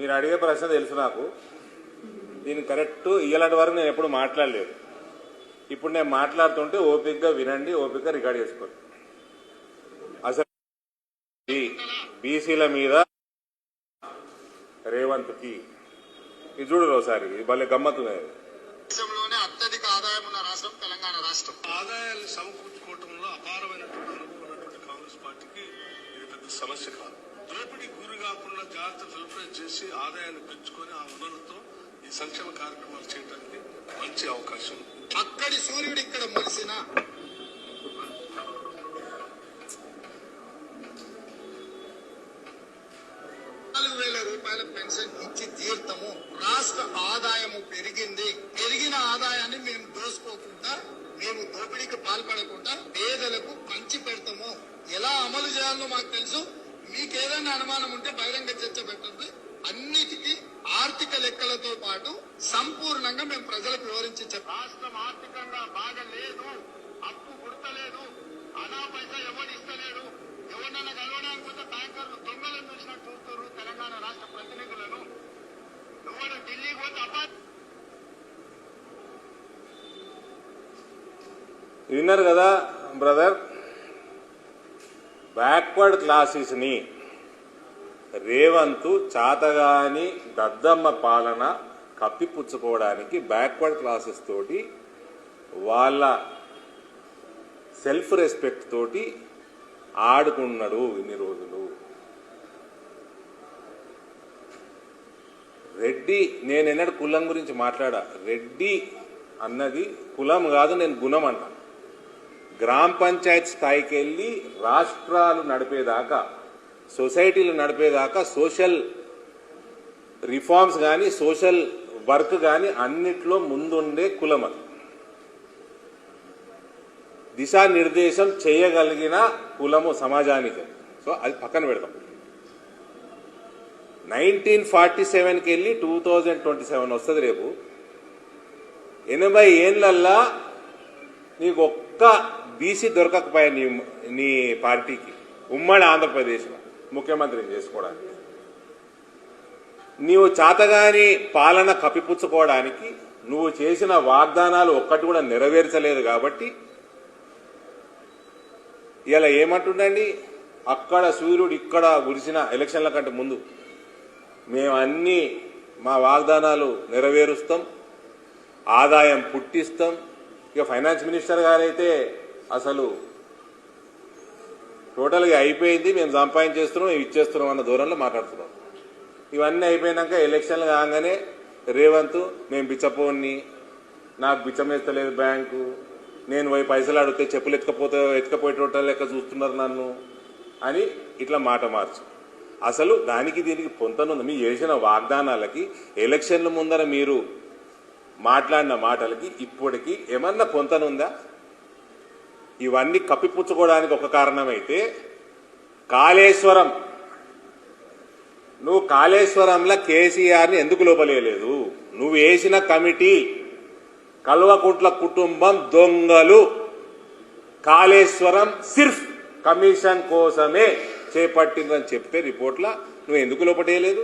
మీరు అడిగే ప్రశ్న తెలుసు నాకు. దీని కరెక్ట్ ఇయ్యలాంటి వరకు నేను ఎప్పుడు మాట్లాడలేదు. ఇప్పుడు నేను మాట్లాడుతుంటే ఓపిక్గా వినండి ఓపిక్గా రికార్డ్ చేసుకోండి. అసలు ఈ బీసీల మీద రేవంత్కి ఇది చూడరు ఒకసారి ఇది భలే గమ్మత్తున్నది. దేశంలోనే అత్యధిక ఆదాయం ఉన్న రాష్ట్రం తెలంగాణ రాష్ట్రం. ఆదాయాన్ని సమకూర్చుకోవటంలో అపారమైనటువంటి అనుభవం ఉన్నటువంటి కాంగ్రెస్ పార్టీకి ఇది పెద్ద సమస్య కాదు. దోపిడీ గురి కాకుండా జాగ్రత్త ఫిల్టరేట్ చేసి ఆదాయాన్ని పెంచుకొని ఆ వనరులతో ఈ సంక్షేమ కార్యక్రమాలు చేయడానికి మంచి అవకాశం. అక్కడి సూర్యుడు ఇక్కడ మరిసినా మీకేదైనా అనుమానం ఉంటే బహిరంగ చర్చ పెట్టండి అన్నిటికీ ఆర్థిక లెక్కలతో పాటు సంపూర్ణంగా మేము ప్రజలకు వివరించి చెప్పాం రాష్ట్రం ఆర్థికంగా బాగా లేదు అప్పు పుడతలేదు అనా పైసా ఎవరు ఇస్తలేడు ఎవరినైనా కలవడానికి పోతే బ్యాంకర్లు దొంగలను చూసినట్టు చూస్తారు తెలంగాణ రాష్ట్ర ప్రతినిధులను. ఎవరు ఢిల్లీకి పోతే అపా విన్నారు కదా బ్రదర్? బ్యాక్వర్డ్ క్లాసెస్ని రేవంత్ చాతగాని దద్దమ్మ పాలన కప్పిపుచ్చుకోవడానికి బ్యాక్వర్డ్ క్లాసెస్ తోటి వాళ్ళ సెల్ఫ్ రెస్పెక్ట్ తోటి ఆడుకున్నాడు ఇన్ని రోజులు. రెడ్డి నేను ఎన్నడు కులం గురించి మాట్లాడా? రెడ్డి అన్నది కులం కాదు నేను గుణం అంటాను గ్రామ పంచాయత్ స్థాయికి వెళ్ళి రాష్ట్రాలు నడిపేదాకా సొసైటీలు నడిపేదాకా సోషల్ రిఫార్మ్స్ కానీ సోషల్ వర్క్ కానీ అన్నిట్లో ముందుండే కులం అది. దిశానిర్దేశం చేయగలిగిన కులము సమాజానికి. సో అది పక్కన పెడతాం నైన్టీన్ ఫార్టీ సెవెన్కి వెళ్ళి టూ థౌజండ్ ట్వంటీ సెవెన్ వస్తుంది రేపు. ఎనభై ఏళ్ళల్లా నీకు ఒక్క బీసీ దొరకకపోయా నీ నీ పార్టీకి. ఉమ్మడి ఆంధ్రప్రదేశ్లో. ముఖ్యమంత్రిని చేసుకోవడానికి. నీవు చాతగాని పాలన కప్పిపుచ్చుకోవడానికి నువ్వు చేసిన వాగ్దానాలు ఒక్కటి కూడా నెరవేర్చలేదు కాబట్టి ఇలా ఏమంటుండండి? అక్కడ సూర్యుడు ఇక్కడ ఉరిసిన ఎలక్షన్ల కంటే ముందు మేము మా వాగ్దానాలు నెరవేరుస్తాం ఆదాయం పుట్టిస్తాం. ఇక ఫైనాన్స్ మినిస్టర్ గారైతే అసలు టోటల్గా అయిపోయింది మేము సంపాదించేస్తున్నాం మేము ఇచ్చేస్తున్నాం అన్న దూరంలో మాట్లాడుతున్నాం. ఇవన్నీ అయిపోయినాక ఎలక్షన్లు కాగానే రేవంత్ మేము బిచ్చపోన్ని నాకు బిచ్చం వేస్తలేదు బ్యాంకు నేను పోయి పైసలు అడిగితే చెప్పులు ఎత్తుకపోతే ఎత్తుకపోయేటోట లెక్క చూస్తున్నారు నన్ను అని ఇట్లా మాట మార్చు. అసలు దానికి దీనికి పొంతనుంది మీ చేసిన వాగ్దానాలకి ఎలక్షన్ల ముందర మీరు మాట్లాడిన మాటలకి ఇప్పటికి ఏమన్నా పొంతనుందా ఇవన్నీ కప్పిపుచ్చుకోవడానికి ఒక కారణమైతే కాళేశ్వరం. నువ్వు కాళేశ్వరంలో కేసీఆర్ని ఎందుకు లోపలేయలేదు? నువ్వు వేసిన కమిటీ కల్వకుట్ల కుటుంబం దొంగలు. కాళేశ్వరం సిర్ఫ్ కమిషన్ కోసమే చేపట్టిందని చెప్తే రిపోర్ట్ల నువ్వు ఎందుకు లోపటేయలేదు?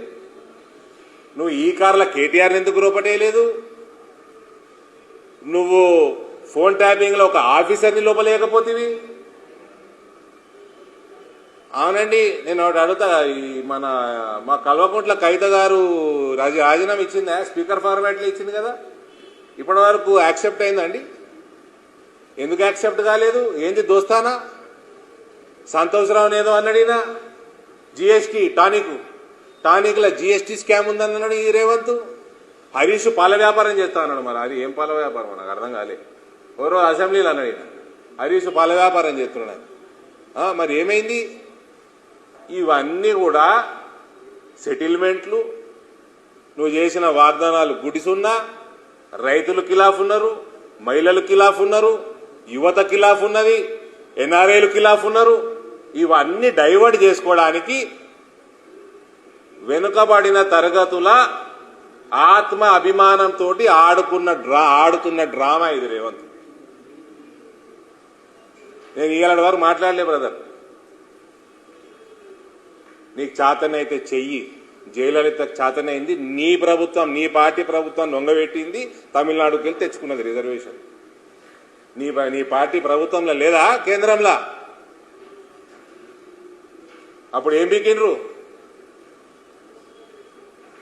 నువ్వు ఈ కార్ల కేటీఆర్ని ఎందుకు లోపటేయలేదు? నువ్వు ఫోన్ ట్యాపింగ్లో ఒక ఆఫీసర్ని లోపలేకపోతేవి అవునండి నేను ఒకటి అడుగుతా ఈ మన మా కల్వకుంట్ల కవిత గారు రాజీ రాజీనామా ఇచ్చిందా? స్పీకర్ ఫార్మాట్లో ఇచ్చింది కదా? ఇప్పటి వరకు యాక్సెప్ట్ అయిందండి ఎందుకు యాక్సెప్ట్ కాలేదు? ఏంది దోస్తానా? సంతోషరావు ఏదో అన్నాడినా జిఎస్టీ టానిక్ టానిక్ల జిఎస్టీ స్కామ్ ఉందన్నాడు ఈ రేవంత్. హరీష్ పాల వ్యాపారం చేస్తా అన్నాడు మరి. అది ఏం పాల వ్యాపారం? నాకు అర్థం కాలేదు ఎవరో అసెంబ్లీలో అన్నాడు ఈయన. హరీష్ పాల వ్యాపారం చేస్తున్నాడు. మరి ఏమైంది? ఇవన్నీ కూడా సెటిల్మెంట్లు. నువ్వు చేసిన వాగ్దానాలు గుడిసున్నా రైతులు ఖిలాఫ్ ఉన్నారు మహిళలు ఖిలాఫ్ ఉన్నారు యువత ఖిలాఫ్ ఉన్నది ఎన్ఆర్ఐలు ఖిలాఫ్ ఉన్నారు ఇవన్నీ డైవర్ట్ చేసుకోవడానికి వెనుకబడిన తరగతుల ఆత్మ అభిమానంతో ఆడుకున్న డ్రా ఆడుతున్న డ్రామా ఇది రేవంత్. నేను ఇవాళ వారు మాట్లాడలే బ్రదర్ నీకు చాతనైతే చెయ్యి. జయలలిత చాతనైంది. నీ ప్రభుత్వం నీ పార్టీ ప్రభుత్వం నొంగబెట్టింది. తమిళనాడుకి వెళ్ళి తెచ్చుకున్నది రిజర్వేషన్. నీ నీ పార్టీ ప్రభుత్వంలో లేదా కేంద్రంలో? అప్పుడు ఏం బీకిండ్రు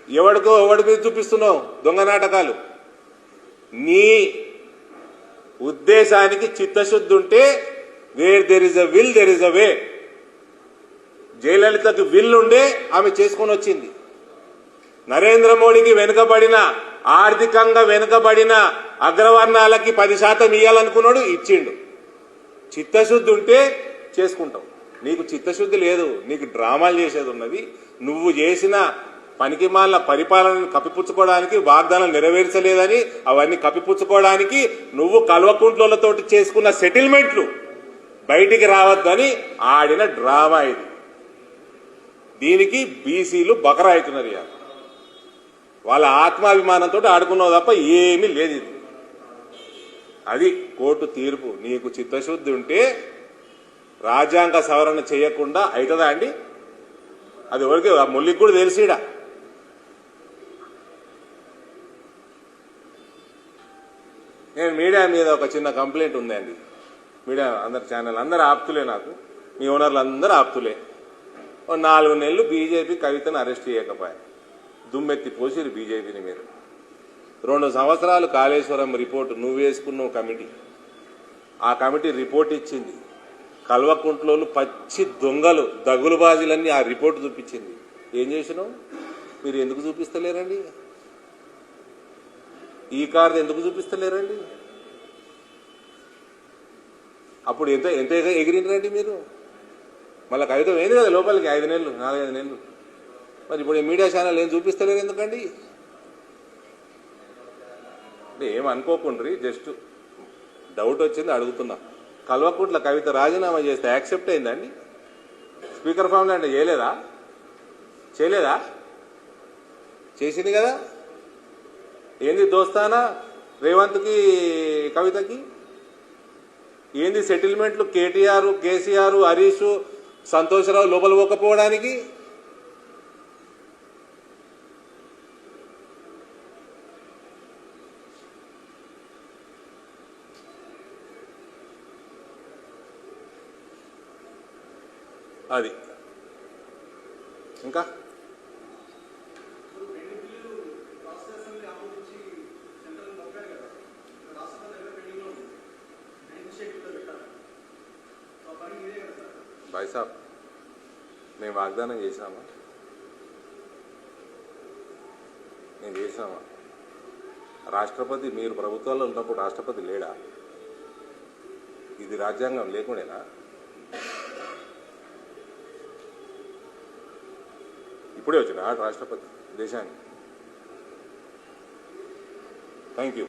ఎవడికో ఎవడి మీద చూపిస్తున్నావు దొంగ నాటకాలు? నీ ఉద్దేశానికి చిత్తశుద్ధి ఉంటే where there is a will there is a way జయలలితకు will ఉండే ఆమె చేసుకొని వచ్చింది. నరేంద్ర మోడీకి వెనుకబడిన ఆర్థికంగా వెనుకబడిన అగ్రవర్ణాలకి పది శాతం ఇవ్వాలనుకున్నాడు ఇచ్చిండు. చిత్తశుద్ధి ఉంటే చేసుకుంటావు. నీకు చిత్తశుద్ధి లేదు నీకు డ్రామాలు చేసేది ఉన్నది. నువ్వు చేసిన పనికి మాల పరిపాలనను కప్పిపుచ్చుకోవడానికి వాగ్దానం నెరవేర్చలేదని అవన్నీ కప్పిపుచ్చుకోవడానికి నువ్వు కల్వకుంట్లతోటి చేసుకున్న సెటిల్మెంట్లు బయటికి రావద్దని ఆడిన డ్రామా ఇది. దీనికి బీసీలు బకరా అవుతున్నారు ఇవాళ. వాళ్ళ ఆత్మాభిమానంతో ఆడుకున్నావు తప్ప ఏమీ లేదు ఇది. అది కోర్టు తీర్పు. నీకు చిత్తశుద్ధి ఉంటే రాజ్యాంగ సవరణ చేయకుండా అవుతుందా అండి? అది ఎవరికి? ఆ ముల్లికి కూడా తెలిసిడా? నేను మీడియా మీద ఒక చిన్న కంప్లైంట్ ఉందండి. మీడియా అందరు ఛానల్ అందరు ఆప్తులే నాకు. మీ ఓనర్లు అందరూ ఆప్తులే. ఓ నాలుగు నెలలు బీజేపీ కవితను అరెస్ట్ చేయకపోయా. దుమ్మెత్తి పోసిరు బీజేపీని మీరు. రెండు సంవత్సరాలు కాళేశ్వరం రిపోర్టు నువ్వు వేసుకున్నావు కమిటీ. ఆ కమిటీ రిపోర్ట్ ఇచ్చింది. కల్వకుంట్లోలు పచ్చి దొంగలు దగులుబాజీలన్నీ ఆ రిపోర్ట్ చూపించింది. ఏం చేసినావు? మీరు ఎందుకు చూపిస్తలేరండి? ఈ కార్ది ఎందుకు చూపిస్తలేరండి? అప్పుడు ఎంత ఎంత ఎగిరినరండి మీరు? మళ్ళీ కవిత ఏంది కదా లోపలికి ఐదు నెలలు నాలుగైదు నెలలు. మరి ఇప్పుడు మీడియా ఛానల్ ఏం చూపిస్తలేరు ఎందుకండి? అంటే ఏం అనుకోకుండ్రి జస్ట్ డౌట్ వచ్చింది అడుగుతున్నా. కల్వకుంట్ల కవిత రాజీనామా చేస్తే యాక్సెప్ట్ అయిందండి స్పీకర్ ఫామ్లో అంటే చేయలేదా? చేయలేదా? చేసింది కదా? ఏంది దోస్తానా? రేవంత్కి కవితకి? ఏంది సెటిల్మెంట్లు? కేటీఆర్ కేసీఆర్ హరీష్ సంతోషరావు లోపల పోకపోవడానికి? అది. ఇంకా? సాబ్ మేము వాగ్దానం చేశామా నేను చేశామా రాష్ట్రపతి మీరు ప్రభుత్వాల్లో ఉన్నప్పుడు రాష్ట్రపతి లేడా ఇది రాజ్యాంగం లేకుండేనా ఇప్పుడే వచ్చిన రాష్ట్రపతి దేశానికి థ్యాంక్ యూ